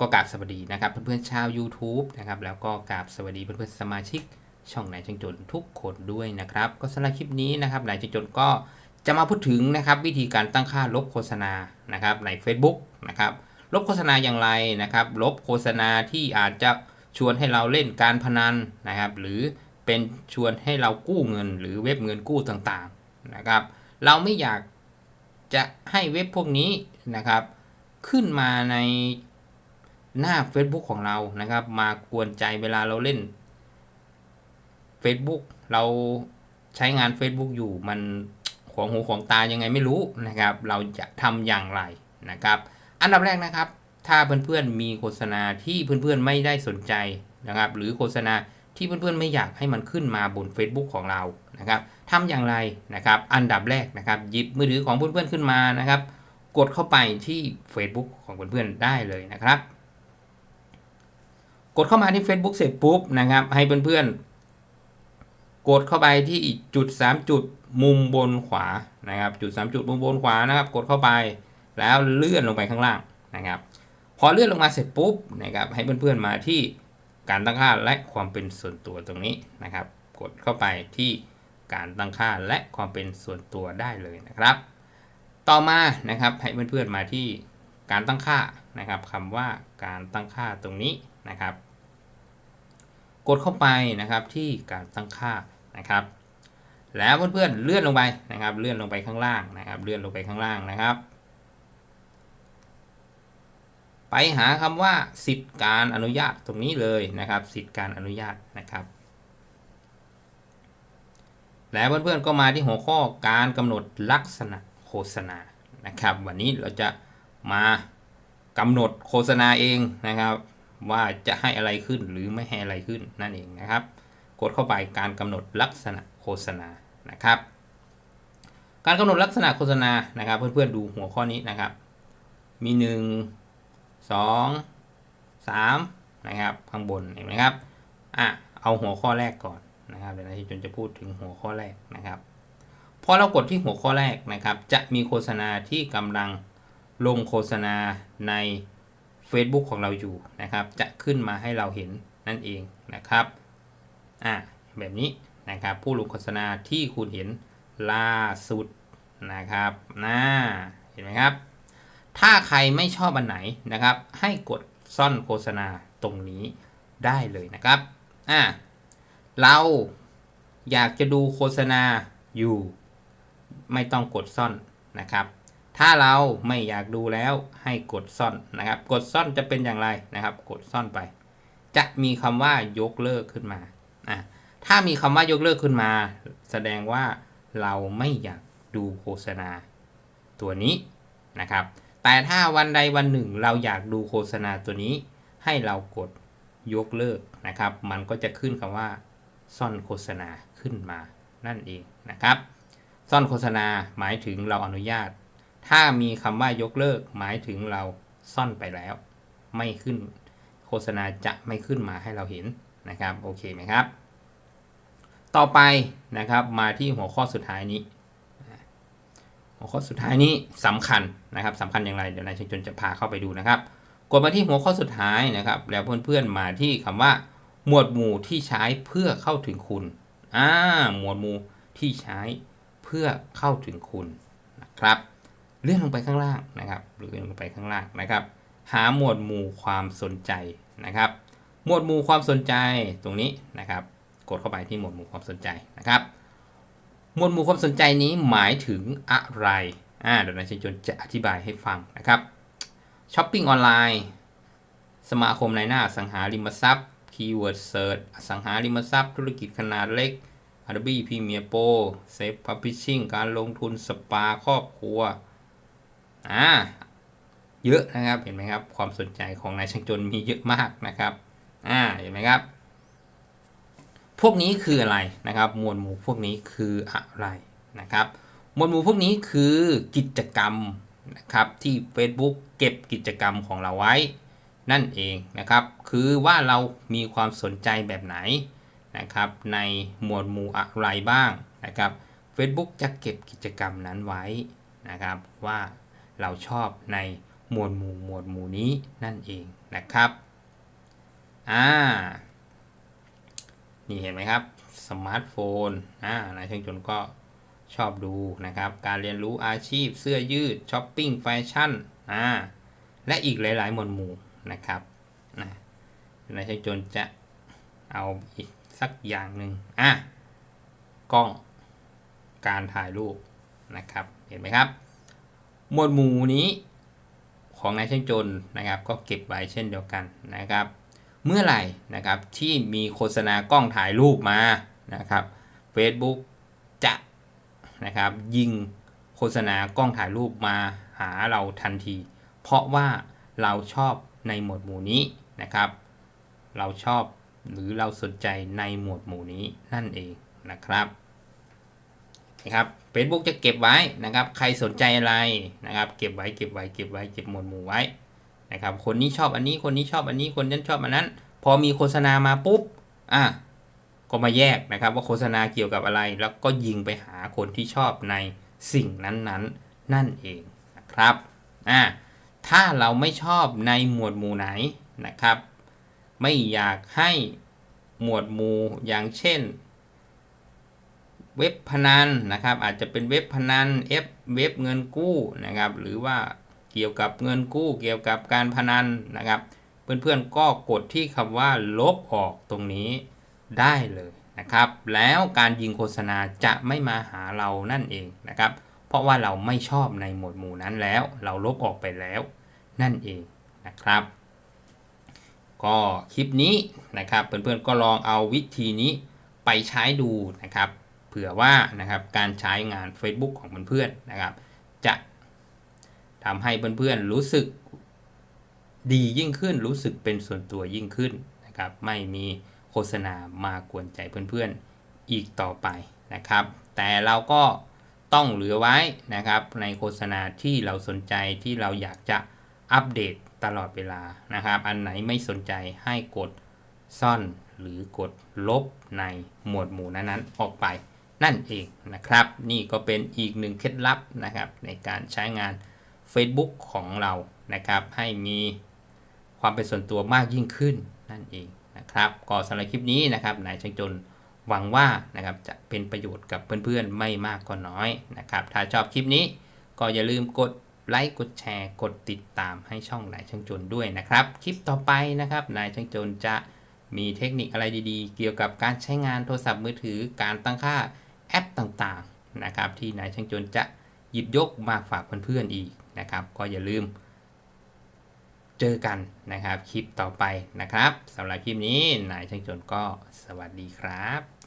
ก็กราบสวัสดีนะครับเพื่อนๆชาว YouTube นะครับแล้วก็กราบสวัสดีเพื่อนๆสมาชิก ช่องนายช่างจนทุกคนด้วยนะครับ ก็สำหรับคลิปนี้นะครับนายช่างจนก็จะมาพูดถึงนะครับวิธีการตั้งค่าลบโฆษณานะครับใน Facebook นะครับลบโฆษณาอย่างไรนะครับ ลบโฆษณาที่อาจจะชวนให้เราเล่นการพนันนะครับ หรือเป็นชวนให้เรากู้เงิน หรือเว็บเงินกู้ต่างๆนะครับ เราไม่อยากจะให้เว็บพวกนี้นะครับ ขึ้นมาใน หน้า Facebook ของเรานะครับ มากวนใจเวลาเราเล่น Facebook เราใช้งาน Facebook อยู่มันของหูของตายังไงไม่รู้นะครับ เราจะทำอย่างไรนะครับ อันดับแรกนะครับ ถ้าเพื่อนๆมีโฆษณาที่เพื่อนๆไม่ได้สนใจนะครับ หรือโฆษณาที่เพื่อนๆไม่อยากให้มันขึ้นมาบน Facebook ของเรานะครับทำอย่างไรนะครับ อันดับแรกนะครับ หยิบมือถือของเพื่อนๆขึ้นมานะครับ กดเข้าไปที่ Facebook ของเพื่อนๆได้เลยนะครับ กดเข้ามาที่ Facebook เสร็จปุ๊บนะครับ ให้เพื่อนๆ กดเข้าไปที่จุด 3 จุดมุมบนขวานะครับ จุด 3 จุดมุมบนขวานะครับ กดเข้าไปแล้วเลื่อนลงไปข้างล่างนะครับ พอเลื่อนลงมาเสร็จปุ๊บนะครับ ให้เพื่อนๆมาที่การตั้งค่าและความเป็นส่วนตัวตรงนี้นะครับ กดเข้าไปที่การตั้งค่าและความเป็นส่วนตัวได้เลยนะครับ ต่อมานะครับให้เพื่อนๆมาที่การตั้งค่านะครับคำว่าการตั้งค่าตรงนี้นะครับ กดเข้าไปนะครับที่การตั้งค่านะครับ แล้วเพื่อนๆเลื่อนลงไปนะครับ เลื่อนลงไปข้างล่างนะครับ เลื่อนลงไปข้างล่างนะครับ ไปหาคำว่าสิทธิการอนุญาตตรงนี้เลยนะครับ สิทธิการอนุญาตนะครับ แล้วเพื่อนๆก็มาที่หัวข้อการกำหนดลักษณะโฆษณานะครับ วันนี้เราจะมากำหนดโฆษณาเองนะครับ ว่าจะให้อะไรขึ้นหรือไม่ให้อะไรขึ้นนั่นเองนะครับ กดเข้าไปการกำหนดลักษณะโฆษณานะครับ การกำหนดลักษณะโฆษณานะครับ เพื่อนๆดูหัวข้อนี้นะครับ มี 1 2 3นะครับข้างบนเห็นไหมครับอะเอาหัวข้อแรกก่อนนะครับเดี๋ยวนาทีจนจะพูดถึงหัวข้อแรกนะครับพอเรากดที่หัวข้อแรกนะครับ จะมีโฆษณาที่กำลังลงโฆษณาใน Facebook ของเราอยู่นะครับ จะขึ้นมาให้เราเห็นนั่นเองนะครับอะแบบนี้นะครับ ผู้ลงโฆษณาที่คุณเห็นล่าสุดนะครับน่าเห็นไหมครับ ถ้าใครไม่ชอบอันไหนนะครับ ให้กดซ่อนโฆษณาตรงนี้ได้เลยนะครับอะเราอยากจะดูโฆษณาอยู่ ไม่ต้องกดซ่อนนะครับ ถ้าเราไม่อยากดูแล้วให้กดซ่อนนะครับ กดซ่อนจะเป็นอย่างไรนะครับ กดซ่อนไป จะมีคำว่ายกเลิกขึ้นมาอะถ้ามีคำว่ายกเลิกขึ้นมา แสดงว่าเราไม่อยากดูโฆษณา ตัวนี้นะครับ แต่ถ้าวันใดวันหนึ่งเราอยากดูโฆษณาตัวนี้ ให้เรากดยกเลิกนะครับ มันก็จะขึ้นคำว่า ซ่อนโฆษณาขึ้นมานั่นเองนะครับ ซ่อนโฆษณาหมายถึงเราอนุญาต ถ้ามีคำว่ายกเลิกหมายถึงเราซ่อนไปแล้ว ไม่ขึ้นโฆษณาจะไม่ขึ้นมาให้เราเห็นนะครับโอเคไหมครับ ต่อไปนะครับมาที่หัวข้อสุดท้ายนี้ หัวข้อสุดท้ายนี้สำคัญนะครับสำคัญอย่างไรเดี๋ยวนายชิงจนจะพาเข้าไปดูนะครับกดมาที่หัวข้อสุดท้ายนะครับ แล้วเพื่อนๆมาที่คำว่า หมวดหมู่ที่ใช้เพื่อเข้าถึงคุณอ่าหมวดหมู่ที่ใช้เพื่อเข้าถึงคุณนะครับ เลื่อนลงไปข้างล่างนะครับเลื่อนลงไปข้างล่างนะครับ หาหมวดหมู่ความสนใจนะครับ หมวดหมู่ความสนใจตรงนี้นะครับ กดเข้าไปที่หมวดหมู่ความสนใจนะครับ หมวดหมู่ความสนใจนี้หมายถึงอะไรอ่าเดี๋ยวนายชิจนจะอธิบายให้ฟังนะครับช้อปปิ้งออนไลน์ สมาคมในหน้าอสังหาริมทรัพย์คีย์เวิร์ดเซิร์ชอสังหาริมทรัพย์ ธุรกิจขนาดเล็ก Adobe Premiere Pro Safe Publishing การลงทุนสปาครอบครัว อ่าเยอะนะครับเห็นไหมครับ ความสนใจของนายช่างจนมีเยอะมากนะครับอ่าเห็นไหมครับ พวกนี้คืออะไรนะครับ มวลหมู่พวกนี้คืออะไรนะครับ มวลหมู่พวกนี้คือกิจกรรมนะครับที่ Facebook เก็บกิจกรรมของเราไว้ นั่นเองนะครับ คือว่าเรามีความสนใจแบบไหนนะครับ ในหมวดหมู่อะไรบ้างนะครับ Facebook จะเก็บกิจกรรมนั้นไว้นะครับว่า เราชอบในหมวดหมู่หมวดหมู่นี้นั่นเองนะครับอ่านี่เห็นไหมครับสมาร์ทโฟนอ่านายช่างจนก็ชอบดูนะครับ การเรียนรู้อาชีพเสื้อยืดช้อปปิ้งแฟชั่นอ่าและอีกหลาย ๆ หมวดหมู่นะครับนะนายช่างจนจะเอาอีกสักอย่างหนึ่งอะกล้องการถ่ายรูปนะครับ เห็นไหมครับ หมวดหมู่นี้ของนายช่างจนนะครับ ก็เก็บไว้เช่นเดียวกันนะครับ เมื่อไหร่นะครับที่มีโฆษณากล้องถ่ายรูปมานะครับ Facebook จะนะครับยิงโฆษณากล้องถ่ายรูปมาหาเราทันที เพราะว่าเราชอบในหมวดหมู่นี้นะครับ เราชอบหรือเราสนใจในหมวดหมู่นี้นั่นเองนะครับ นะครับ Facebook จะเก็บไว้นะครับ ใครสนใจอะไรนะครับ เก็บไว้เก็บไว้เก็บไว้เก็บหมวดหมู่ไว้นะครับ คนนี้ชอบอันนี้คนนี้ชอบอันนี้คนนั้นชอบอันนั้น พอมีโฆษณามาปุ๊บอะก็มาแยกนะครับว่าโฆษณาเกี่ยวกับอะไร แล้วก็ยิงไปหาคนที่ชอบในสิ่งนั้นๆนั่นเองนะครับอะถ้าเราไม่ชอบในหมวดหมู่ไหนนะครับ ไม่อยากให้หมวดหมู่อย่างเช่น เว็บพนันนะครับ อาจจะเป็นเว็บพนันเอฟเว็บเงินกู้นะครับ หรือว่าเกี่ยวกับเงินกู้ เกี่ยวกับการพนันนะครับ เพื่อนๆก็กดที่คำว่าลบออกตรงนี้ได้เลยนะครับ แล้วการยิงโฆษณาจะไม่มาหาเรานั่นเองนะครับ เพราะว่าเราไม่ชอบในหมวดหมู่นั้นแล้ว เราลบออกไปแล้วนั่นเองนะครับ ก็คลิปนี้นะครับ เพื่อนๆก็ลองเอาวิธีนี้ไปใช้ดูนะครับ เผื่อว่านะครับการใช้งาน Facebook ของเพื่อนๆนะครับ จะทำให้เพื่อนๆรู้สึกดียิ่งขึ้น รู้สึกเป็นส่วนตัวยิ่งขึ้นนะครับ ไม่มีโฆษณามากวนใจเพื่อนๆอีกต่อไปนะครับ แต่เราก็ต้องเหลือไว้นะครับ ในโฆษณาที่เราสนใจที่เราอยากจะอัปเดตตลอดเวลานะครับ อันไหนไม่สนใจให้กดซ่อนหรือกดลบในหมวดหมู่นั้นๆออกไป นั่นเองนะครับ นี่ก็เป็นอีกหนึ่งเคล็ดลับนะครับ ในการใช้งาน Facebook ของเรานะครับ ให้มีความเป็นส่วนตัวมากยิ่งขึ้นนั่นเองนะครับก็สำหรับคลิปนี้นะครับนายช่างจนหวังว่านะครับจะเป็นประโยชน์กับเพื่อนๆ ไม่มากก็น้อยนะครับ ถ้าชอบคลิปนี้ก็อย่าลืมกดไลค์กดแชร์ กดติดตามให้ช่องนายช่างจนด้วยนะครับ คลิปต่อไปนะครับนายช่างจนจะมีเทคนิคอะไรดีๆ เกี่ยวกับการใช้งานโทรศัพท์มือถือการตั้งค่า แอปต่างๆนะครับที่นายช่างจนจะหยิบยกมาฝากเพื่อนๆอีกนะครับ ก็อย่าลืม เจอกันนะครับคลิปต่อไปนะครับสำหรับคลิปนี้นายช่างจนก็สวัสดีครับ